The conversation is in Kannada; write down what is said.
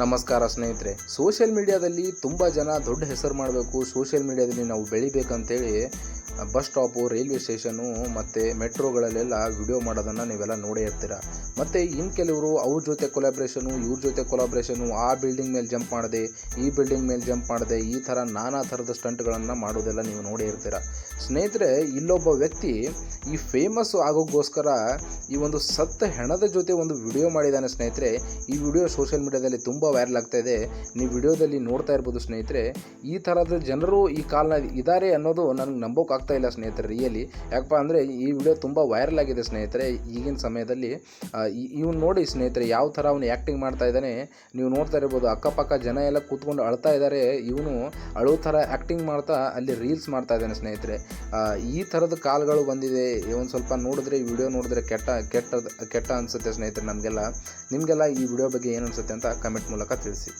ನಮಸ್ಕಾರ ಸ್ನೇಹಿತರೆ. ಸೋಷಿಯಲ್ ಮೀಡಿಯಾದಲ್ಲಿ ತುಂಬ ಜನ ದೊಡ್ಡ ಹೆಸರು ಮಾಡಬೇಕು ಸೋಷಿಯಲ್ ಮೀಡಿಯಾದಲ್ಲಿ ನಾವು ಬೆಳಿಬೇಕಂತೇಳಿ ಬಸ್ ಸ್ಟಾಪು, ರೈಲ್ವೆ ಸ್ಟೇಷನು ಮತ್ತು ಮೆಟ್ರೋಗಳಲ್ಲೆಲ್ಲ ವಿಡಿಯೋ ಮಾಡೋದನ್ನು ನೀವೆಲ್ಲ ನೋಡೇ ಇರ್ತೀರ. ಮತ್ತು ಇನ್ನು ಕೆಲವರು ಅವ್ರ ಜೊತೆ ಕೊಲಾಬ್ರೇಷನು ಇವ್ರ ಜೊತೆ ಕೊಲಾಬ್ರೇಷನು ಆ ಬಿಲ್ಡಿಂಗ್ ಮೇಲೆ ಜಂಪ್ ಮಾಡಿದೆ, ಈ ಬಿಲ್ಡಿಂಗ್ ಮೇಲೆ ಜಂಪ್ ಮಾಡಿದೆ, ಈ ಥರ ನಾನಾ ಥರದ ಸ್ಟಂಟ್ಗಳನ್ನು ಮಾಡೋದೆಲ್ಲ ನೀವು ನೋಡೇ ಇರ್ತೀರ. ಸ್ನೇಹಿತರೆ, ಇಲ್ಲೊಬ್ಬ ವ್ಯಕ್ತಿ ಈ ಫೇಮಸ್ ಆಗೋಕ್ಕೋಸ್ಕರ ಈ ಒಂದು ಸತ್ತ ಹೆಣದ ಜೊತೆ ಒಂದು ವಿಡಿಯೋ ಮಾಡಿದ್ದಾನೆ ಸ್ನೇಹಿತರೆ. ಈ ವಿಡಿಯೋ ಸೋಷಿಯಲ್ ಮೀಡಿಯಾದಲ್ಲಿ ತುಂಬ ವೈರಲ್ ಆಗ್ತಾ ಇದೆ. ನೀವು ವಿಡಿಯೋದಲ್ಲಿ ನೋಡ್ತಾ ಇರ್ಬೋದು ಸ್ನೇಹಿತರೆ. ಈ ಥರದ ಜನರು ಈ ಕಾಲನ ಇದ್ದಾರೆ ಅನ್ನೋದು ನನಗೆ ನಂಬೋಕೆ ಆಗ್ತಾ ಇಲ್ಲ ಸ್ನೇಹಿತರೆ ರಿಯಲಿ ಯಾಕಪ್ಪ ಅಂದರೆ ಈ ವಿಡಿಯೋ ತುಂಬ ವೈರಲ್ ಆಗಿದೆ ಸ್ನೇಹಿತರೆ, ಈಗಿನ ಸಮಯದಲ್ಲಿ. ಇವ್ನು ನೋಡಿ ಸ್ನೇಹಿತರೆ, ಯಾವ ಥರ ಅವನು ಆ್ಯಕ್ಟಿಂಗ್ ಮಾಡ್ತಾ ಇದ್ದಾನೆ. ನೀವು ನೋಡ್ತಾ ಇರ್ಬೋದು, ಅಕ್ಕಪಕ್ಕ ಜನ ಎಲ್ಲ ಕೂತ್ಕೊಂಡು ಅಳ್ತಾ ಇದ್ದಾರೆ ಇವನು ಅಳೋ ಥರ ಆ್ಯಕ್ಟಿಂಗ್ ಮಾಡ್ತಾ ಅಲ್ಲಿ ರೀಲ್ಸ್ ಮಾಡ್ತಾ ಇದ್ದಾನೆ ಸ್ನೇಹಿತರೆ. ಈ ಥರದ ಕಾಲ್ಗಳು ಬಂದಿದೆ. ಒಂದು ಸ್ವಲ್ಪ ನೋಡಿದ್ರೆ ಈ ವಿಡಿಯೋ ನೋಡಿದ್ರೆ ಕೆಟ್ಟ ಕೆಟ್ಟ ಕೆಟ್ಟ ಅನಿಸುತ್ತೆ ಸ್ನೇಹಿತರೆ ನಮಗೆಲ್ಲ. ನಿಮಗೆಲ್ಲ ಈ ವಿಡಿಯೋ ಬಗ್ಗೆ ಏನು ಅನಿಸುತ್ತೆ ಅಂತ ಕಮೆಂಟ್ ಮೂಲಕ ತಿಳಿಸಿ.